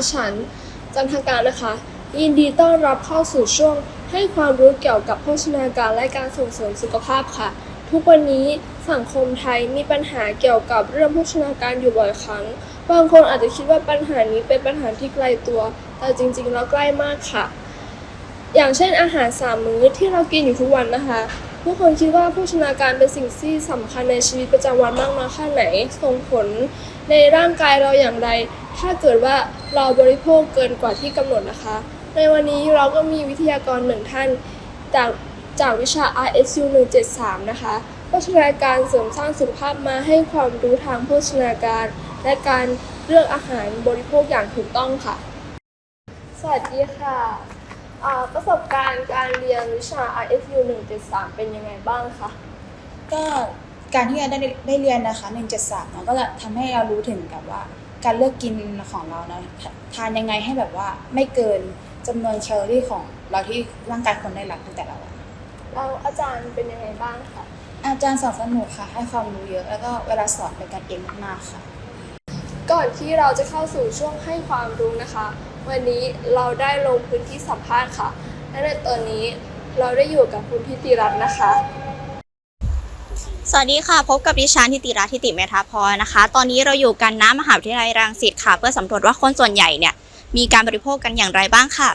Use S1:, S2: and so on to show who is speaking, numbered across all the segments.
S1: ดิฉัน จันทการนะคะ ยินดีต้อนรับเข้าสู่ช่วง ให้ความรู้เกี่ยวกับโภชนาการและการส่งเสริมสุขภาพค่ะ ทุกวันนี้สังคมไทยมีปัญหาเกี่ยวกับเรื่องโภชนาการอยู่บ่อยครั้ง บางคนอาจจะคิดว่าปัญหานี้เป็นปัญหาที่ไกลตัว แต่จริงๆแล้วใกล้มากค่ะ อย่างเช่นอาหารสามมื้อที่เรากินอยู่ทุกวันนะคะผู้คนคิดว่าโภชนาการเป็นสิ่งที่สำคัญในชีวิตประจำวันมากน้อยแค่ไหน ส่งผลในร่างกายเราอย่างไร ถ้าเกิดว่าเราบริโภคเกินกว่าที่กำหนดนะคะ ในวันนี้เราก็มีวิทยากรหนึ่งท่านจากจากวิชา RSU 173 นะคะโภชนาการเสริมสร้างสุขภาพมาให้ความรู้ทางโภชนาการ และการเลือกอาหารบริโภคอย่างถูกต้องค่ะ สวัสดีค่ะอ่าประสบการณ์การเรียนวิชา RSU 173 เป็นยังไงบ้างคะ
S2: ก็การที่เราได้ได้เรียนนะคะ 173เนาะก็จะทำให้เรารู้ถึงกับว่า การเลือกกินของเรานะทานยังไงให้แบบว่าไม่เกินจำนวนแคลอรี่ของเราที่ร่างกายคนได้รับในแต่ละวัน
S1: เราอาจารย์เป็นยังไงบ้างคะ
S2: อาจารย์สอนสนุกค่ะ ให้ความรู้เยอะแล้วก็เวลาสอนเป็นกันเองมากๆค่ะ
S1: ก่อนที่เราจะเข้าสู่ช่วงให้ความรู้นะคะ วันนี้เราได้ลงพื้นที่สัมภาษณ์ค่ะและในตอนนี้เราได้อยู่กับคุณทิติรัตน์นะคะ
S3: สวัสดีค่ะ พบกับดิฉันทิติรัตน์ทิติเมธาพรนะคะ ตอนนี้เราอยู่กันน้ำมหาวิทยาลัยรังสิตค่ะ เพื่อสำรวจว่าคนส่วนใหญ่เนี่ย มีการบริโภคกันอย่างไรบ้างค่ะ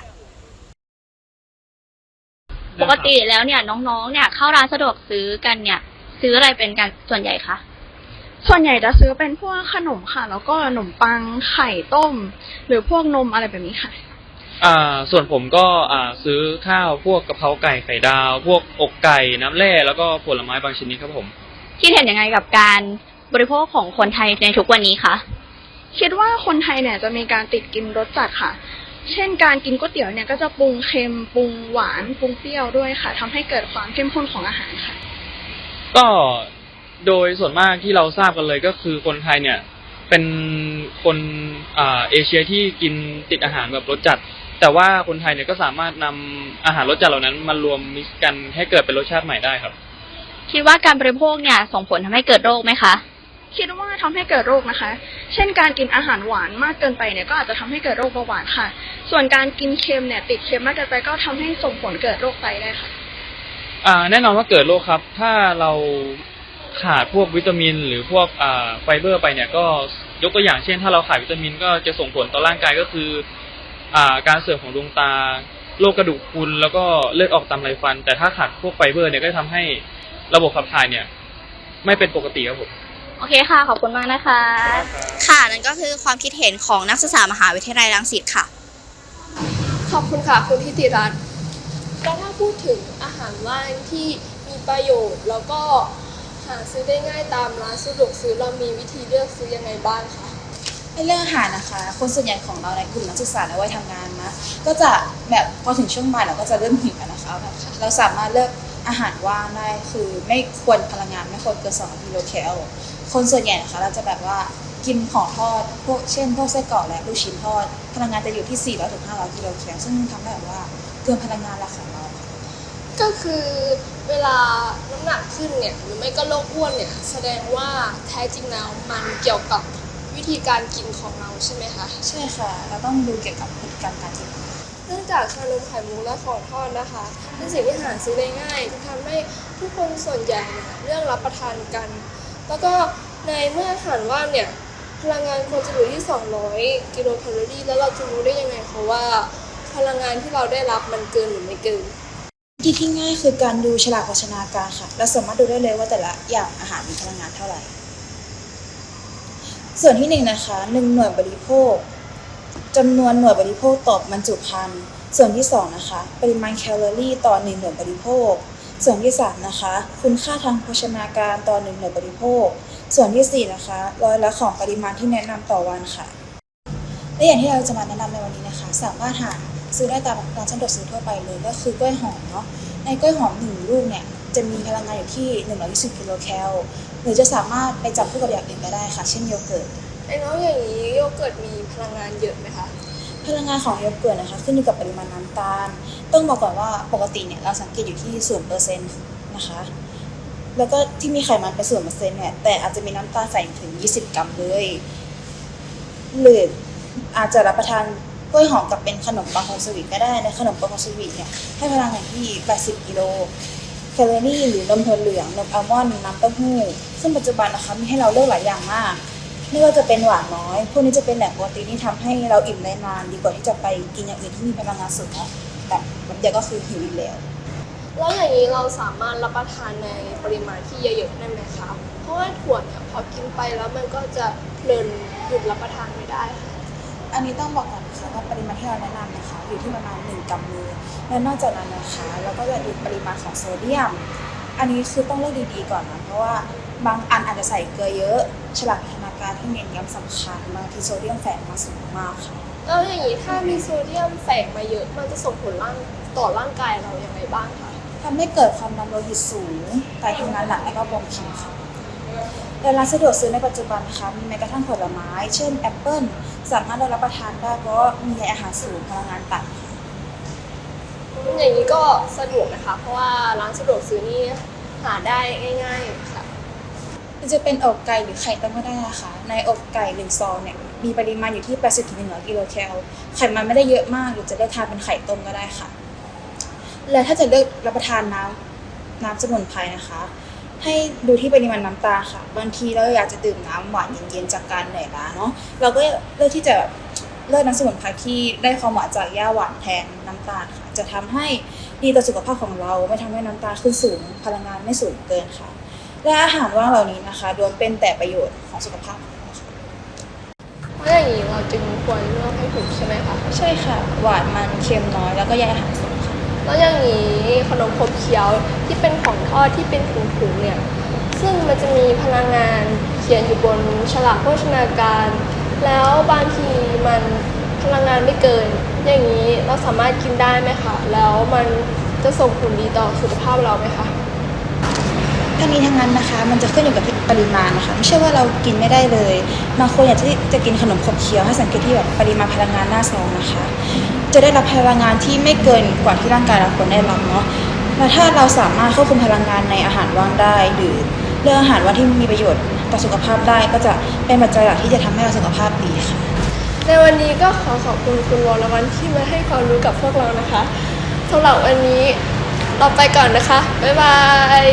S3: ปกติแล้วเนี่ยน้องๆ เนี่ยเข้าร้านสะดวกซื้อกันเนี่ย ซื้ออะไรเป็นกันส่วนใหญ่คะ
S4: ส่วนใหญ่จะซื้อเป็นพวกขนมค่ะ แล้วก็ขนมปังไข่ต้ม หรือพวกนมอะไรแบบนี้ค่ะ
S5: อ่า ส่วนผมก็อ่าซื้อข้าวพวกกะเพราไก่ไข่ดาว พวกอกไก่น้ำแร่แล้วก็ผลไม้บางชนิดครับผม
S3: คิดเห็นยังไงกับการบริโภคของคนไทยในทุกวันนี้คะ
S4: คิดว่าคนไทยเนี่ยจะมีการติดกินรสจัดค่ะ เช่นการกินก๋วยเตี๋ยวเนี่ยก็จะปรุงเค็มปรุงหวานปรุงเปรี้ยวด้วยค่ะทำให้เกิดความเข้มข้นของอาหารค่ะ
S5: ก็โดยส่วนมากที่เราทราบกันเลยก็คือคนไทยเนี่ยเป็นคนอ่าเอเชียที่กินติดอาหารแบบรสจัด แต่ว่าคนไทยเนี่ยก็สามารถนำอาหารรสจัดเหล่านั้นมารวมมิกซ์กันให้เกิดเป็นรสชาติใหม่ได้ครับ
S3: คิดว่าการบริโภคเนี่ยส่งผลทำให้เกิดโรคไหมคะ
S4: คิดว่าทำให้เกิดโรคนะคะ เช่นการกินอาหารหวานมากเกินไปเนี่ยก็อาจจะทำให้เกิดโรคเบาหวานค่ะ ส่วนการกินเค็มเนี่ยติดเค็มมากเกินไปก็ทำให้ส่งผลเกิดโรคไตได้ค่ะ
S5: อ่าแน่นอนว่าเกิดโรคครับ ถ้าเราขาดพวกวิตามิน หรือพวกอ่าไฟเบอร์ไปเนี่ยก็ยกตัวอย่างเช่น ถ้าเราขาดวิตามินก็จะส่งผลต่อร่างกายก็คืออ่าการเสื่อมของดวงตาโรคกระดูกพรุนแล้วก็เลือดออกตามไรฟัน แต่ถ้าขาดพวกไฟเบอร์เนี่ยก็จะทำให้ ระบบขับถ่ายเนี่ย ไม่เป็นปกติครับผม
S3: โอเคค่ะ ขอบคุณมากนะคะ ค่ะ นั่นก็คือความคิดเห็นของนักศึกษามหาวิทยาลัยรังสิตค่ะ
S1: ขอบคุณค่ะคุณทิติรัตน์แล้วถ้าพูดถึงอาหารว่างที่มีประโยชน์ แล้วก็หาซื้อได้ง่ายตามร้านสะดวกซื้อเรามีวิธีเลือกซื้อยังไงบ้างคะ
S2: ในเรื่องอาหารนะคะ คนส่วนใหญ่ของเราในกลุ่มนักศึกษาและวัยทำงานนะ ก็จะแบบพอถึงช่วงบ่ายเราก็จะเริ่มหิวกันนะคะแบบเราสามารถเลือก อาหารว่างได้คือไม่ควรพลังงานไม่ควรเกิน2กิโลแคลคนส่วนใหญ่นะคะเราจะแบบว่ากินของทอดพวกเช่นพวกไส้กรอกและลูกชิ้นทอด พลังงานจะอยู่ที่ 400ถึง500กิโลแคลซึ่งทำให้แบบว่าเกินพลังงานหลักของเรา
S1: ก็คือเวลาน้ำหนักขึ้นเนี่ยหรือไม่ก็โรคอ้วนเนี่ยแสดงว่าแท้จริงแล้วมันเกี่ยวกับวิธีการกินของเราใช่ไหมคะ
S2: ใช่ค่ะ เราต้องดูเกี่ยวกับพฤติกรรมการกิน
S1: เนื่องจากชานมไข่มุกและของทอดนะคะเป็นสิ่งที่หาซื้อได้ง่ายจะทำให้ทุกคนส่วนใหญ่เนี่ยเลือกรับประทานกัน แล้วก็ในเมื่ออาหารว่างเนี่ยพลังงานควรจะอยู่ที่ 200 กิโลแคลอรี่แล้วเราจะรู้ได้ยังไงคะว่า พลังงานที่เราได้รับมันเกินหรือไม่เกิน
S2: วิธีที่ง่ายคือการดูฉลากโภชนาการค่ะเราสามารถดูได้เลยว่าแต่ละอย่างอาหารมีพลังงานเท่าไหร่ ส่วนที่หนึ่งนะคะหนึ่งหน่วยบริโภค จำนวนหน่วยบริโภคต่อบรรจุภัณฑ์ ส่วนที่สองนะคะ ปริมาณแคลอรี่ต่อหนึ่งหน่วยบริโภค ส่วนที่สามนะคะ คุณค่าทางโภชนาการต่อหนึ่งหน่วยบริโภค ส่วนที่สี่นะคะร้อยละของปริมาณที่แนะนำต่อวันค่ะ และอย่างที่เราจะมาแนะนำในวันนี้นะคะ สามารถหาซื้อได้ตามร้านสะดวกซื้อทั่วไปเลยก็คือกล้วยหอมเนาะ ในกล้วยหอมหนึ่งลูกเนี่ยจะมีพลังงานอยู่ที่ 120 กิโลแคล หรือจะสามารถไปจับคู่กับอย่างอื่นก็ได้ค่ะ เช่นโยเกิร์ต
S1: ไอ้น้องอย่างนี้โยเกิร์ตมีพลังงานเยอะไหมคะ
S2: พลังงานของโยเกิร์ตนะคะขึ้นอยู่กับปริมาณน้ำตาล ต้องบอกก่อนว่าปกติเนี่ยเราสังเกตอยู่ที่ศูนเปอร์เซ็นต์นะคะ แล้วก็ที่มีไขมันเป็นศูนเปอร์เซ็นต์เนี่ยแต่อาจจะมีน้ำตาลใส่ถึง 20 กรัมเลย หรืออาจจะรับประทานกล้วยหอมกับเป็นขนมปังโฮลสวีทก็ได้ในขนมปังโฮลสวีทเนี่ยให้พลังงานที่ 80 กิโลแคลอรี่หรือนมถั่วเหลืองนมอัลมอนด์น้ำเต้าหู้ซึ่งปัจจุบันนะคะมีให้เราเลือกหลายอย่างมาก ไม่ว่าจะเป็นหวานน้อย พวกนี้จะเป็นแหล่งโปรตีนที่ทำให้เราอิ่มได้นาน ดีกว่าที่จะไปกินอย่างอื่นที่มีพลังงานสูงนะแบบแบบเดียวก็คือหิวอีกแล้ว
S1: แล้วอย่างนี้เราสามารถรับประทานในปริมาณที่เยอะๆได้ไหมคะ เพราะว่าถั่วเนี่ยพอกินไปแล้วมันก็จะเพลินหยุดรับประทานไม่ได้ค่ะ
S2: อันนี้ต้องบอกก่อนนะคะว่าปริมาณที่เราแนะนำนะคะ อยู่ที่ประมาณ1กำมือ และนอกจากนั้นนะคะ เราก็จะดูปริมาณของโซเดียม อันนี้คือต้องเลือกดีๆก่อนนะเพราะว่าบางอันอาจจะใส่เกลือเยอะฉลากพัฒนาการที่เน้นย้ำสำคัญบางทีโซเดียมแฝงมาสูงมากค่ะ
S1: แล้วอย่างนี้ถ้ามีโซเดียมแฝงมาเยอะมันจะส่งผลร่างต่อร่างกายเราอย่างไรบ้างคะ
S2: ทำให้เกิดความดันโลหิตสูงไตทำงานหนักและก็บวมพิมพ์ค่ะในร้านสะดวกซื้อในปัจจุบันนะคะมีแม้กระทั่งผลไม้ เช่นแอปเปิลสามารถได้รับประทานได้เพราะว่ามีใยอาหารสูงพลังงานต่ำค่ะ
S1: อย่างนี้ก็สะดวกนะคะ เพราะว่าร้านสะดวกซื้อนี่หาได้ง่ายๆค่ะ
S2: จะเป็นอกไก่หรือไข่ต้มก็ได้นะคะในอกไก่หนึ่งซองเนี่ยมีปริมาณอยู่ที่ 80ถึง100 กิโลแคลไขมันไม่ได้เยอะมากหรือจะเลือกทานเป็นไข่ต้มก็ได้ค่ะ และถ้าจะเลือกรับประทานน้ำน้ำสมุนไพรนะคะ ให้ดูที่ปริมาณน้ำตาค่ะ บางทีเราอยากจะดื่มน้ำหวานเย็นๆจากการเหนื่อยล้าเนาะเราก็เลือกที่จะเลือกน้ำสมุนไพรที่ได้ความหวานจากหญ้าหวานแทนน้ำตาลค่ะ จะทำให้ดีต่อสุขภาพของเรา ไม่ทำให้น้ำตาลขึ้นสูง พลังงานไม่สูงเกินค่ะ และอาหารว่างเหล่านี้นะคะล้วนเป็นแต่ประโยชน์ของสุขภาพของเราค่ะ
S1: เพราะอย่างนี้เราจึงควรเลือกให้ถูกใช่ไหมคะ
S2: ใช่ค่ะ หวานมันเค็มน้อยแล้วก็ใยอาหารสูงค่ะ
S1: แล้วอย่างนี้ขนมขบเคี้ยวที่เป็นของทอดที่เป็นถุงๆเนี่ยซึ่งมันจะมีพลังงานเขียนอยู่บนฉลากโภชนาการ แล้วบางทีมันพลังงานไม่เกิน อย่างนี้เราสามารถกินได้ไหมคะ แล้วมันจะส่งผลดีต่อสุขภาพเราไหมคะ
S2: ทั้งนี้ทั้งนั้นนะคะ มันจะขึ้นอยู่กับปริมาณนะคะไม่ใช่ว่าเรากินไม่ได้เลยบางคนอยากที่จะกินขนมขบเคี้ยวให้สังเกตที่แบบปริมาณพลังงานหน้าซองนะคะ จะได้รับพลังงานที่ไม่เกินกว่าที่ร่างกายเราควรได้รับเนาะและถ้าเราสามารถควบคุมพลังงานในอาหารว่างได้ หรือเลือกอาหารว่างที่มีประโยชน์ต่อสุขภาพได้ ก็จะเป็นปัจจัยหลักที่จะทำให้เราสุขภาพดีค่ะ
S1: ในวันนี้ก็ขอขอบคุณคุณวรวันที่มาให้ความรู้กับพวกเรานะคะสำหรับวันนี้เราไปก่อนนะคะ บ๊ายบาย